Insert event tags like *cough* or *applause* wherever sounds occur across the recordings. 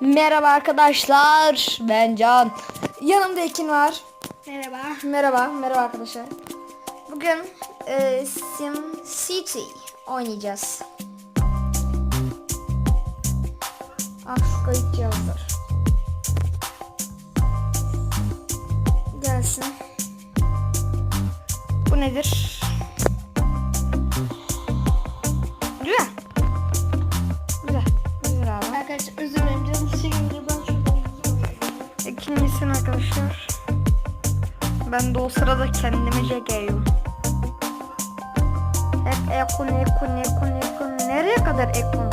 Merhaba arkadaşlar. Ben Can. Yanımda Ekin var. Merhaba. Merhaba. Merhaba arkadaşlar. Bugün e, Sim City oynayacağız. Ah şu kayıt cihazlar. Gelsin. Bu nedir? Arkadaşlar. Ben de o sırada kendimi çekiyorum. Hep ekun ekun ekun ekun. Nereye kadar ekun?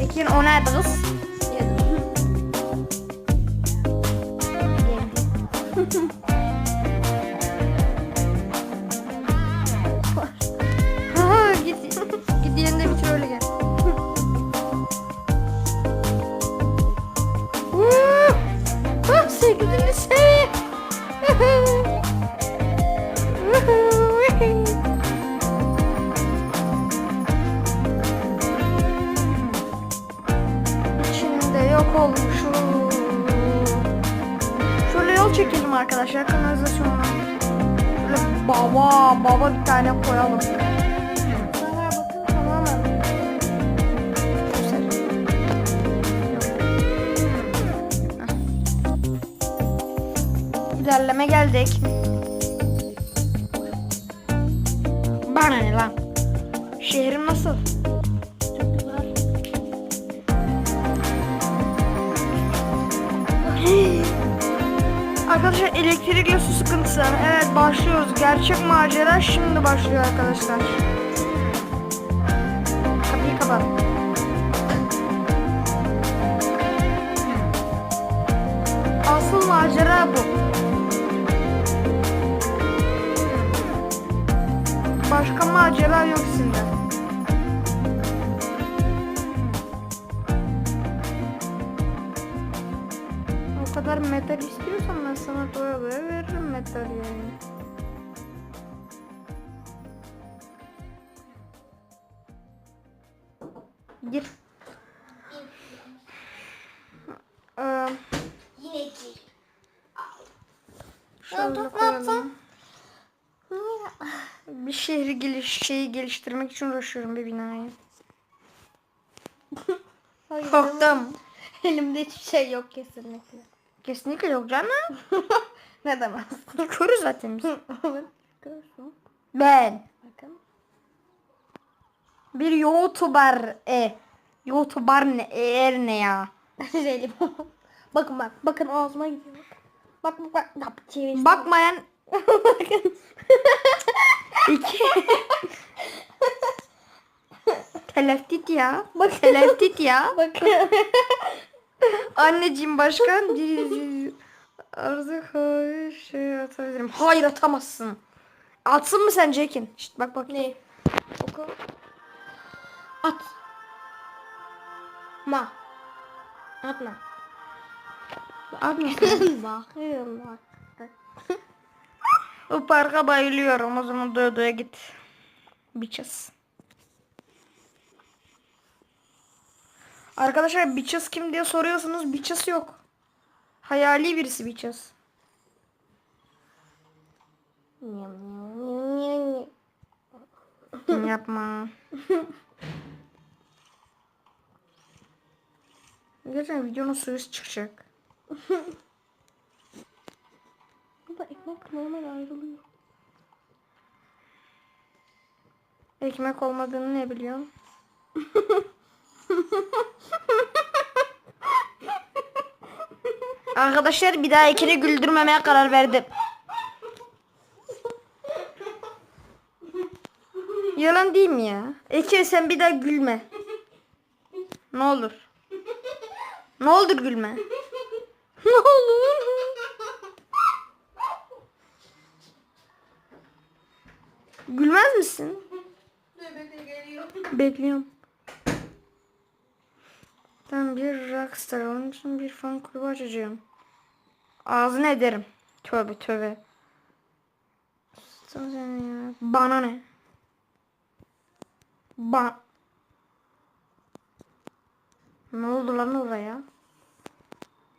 Ekin o nerede kız? Geldi. İçinde yok olmuşum. Şöyle yol çekelim arkadaşlar kanalizasyonuna. Böyle baba baba bir tane koyalım. İlerleme geldik. Bana ne lan? Şehrim nasıl? *gasps* Arkadaşlar elektrikle su sıkıntısı. Evet başlıyoruz. Gerçek macera şimdi başlıyor arkadaşlar. Kapıyı kapat. Asıl macera bu. Başka macera yok sizde. O kadar metal istiyorsan ben sana doya doya veririm metal yani. Gir. Ee, Yine ki. şöyle koyalım. Şehri geliş şeyi geliştirmek için uğraşıyorum bir binayı. Hayır, Korktum. *laughs* Elimde hiçbir şey yok kesinlikle. Kesinlikle yok canım. *laughs* ne demez? Körüz zaten biz. *laughs* Görsün. Ben Bakın. bir YouTuber e. YouTuber ne er ne ya? Şeyli Bakın bak. Bakın ağzıma gidiyor. Bak bak bak. Bak çevir. Bakmayan bakın. İki. Teleftit ya. Bak teleftit ya. Bakın. *laughs* Anneciğim başkan arzu koy şey atabilirim. Hayır atamazsın. Atsın mı sence Ekin? Şşt bak bak. ne? Oku. At. Ma. Atma. Atmasın. Bakıyorum bak. O parka bayılıyorum. O zaman doya doya git. Bitches. Arkadaşlar Bitches kim diye soruyorsunuz. Bitches yok. Hayali birisi nyam. Yapma. *laughs* Gerçekten videonun süresi çıkacak. *laughs* Ekmek normal ayrılıyor. Ekmek olmadığını ne biliyorsun? *laughs* Arkadaşlar bir daha Ekin'i güldürmemeye karar verdim. Yalan değil mi ya? Ekin sen bir daha gülme. Ne olur. Ne olur gülme. *laughs* Ne olur. Gülmez misin? Bekliyorum. Ben bir rockstar onun için bir fan kulübü açacağım. Ağzını ederim. Tövbe tövbe. Bana ne? Ba Ne oldu lan oraya?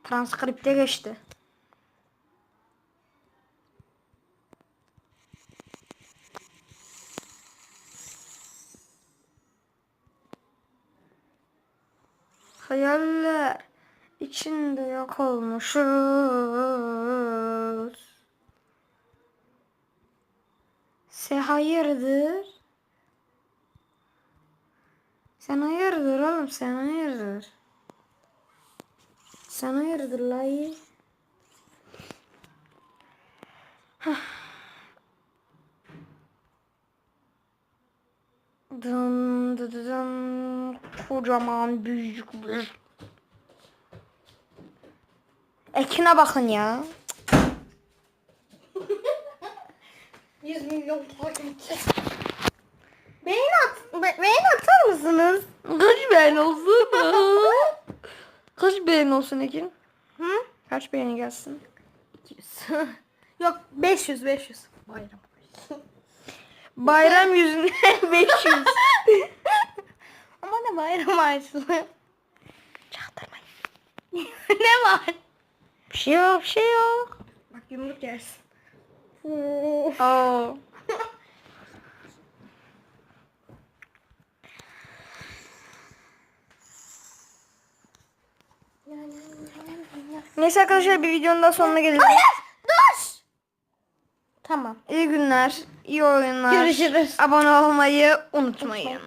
Transkripte geçti. Hayaller içinde yok olmuşuz. Se hayırdır? Sen hayırdır oğlum sen hayırdır? Sen hayırdır layı? Dı dı dın kocaman büyük bir Ekine bakın ya. *laughs* 100 milyon takipçi. Beğeni at, be- beğeni atar mısınız? Kaç beğen olsun? *laughs* *laughs* Kaç beğen olsun Ekin? Hı? Kaç beğeni gelsin? 200. Yok 500 500. Bayram. Bayram yüzüne 500. Ama ne bayram harçlığı? Çaktırmayın. *laughs* ne var? Bir şey yok bir şey yok. Bak yumruk yersin. Oo. Neyse arkadaşlar bir videonun daha sonuna gelelim. Dur. Tamam. İyi günler, iyi oyunlar. Görüşürüz. Abone olmayı unutmayın.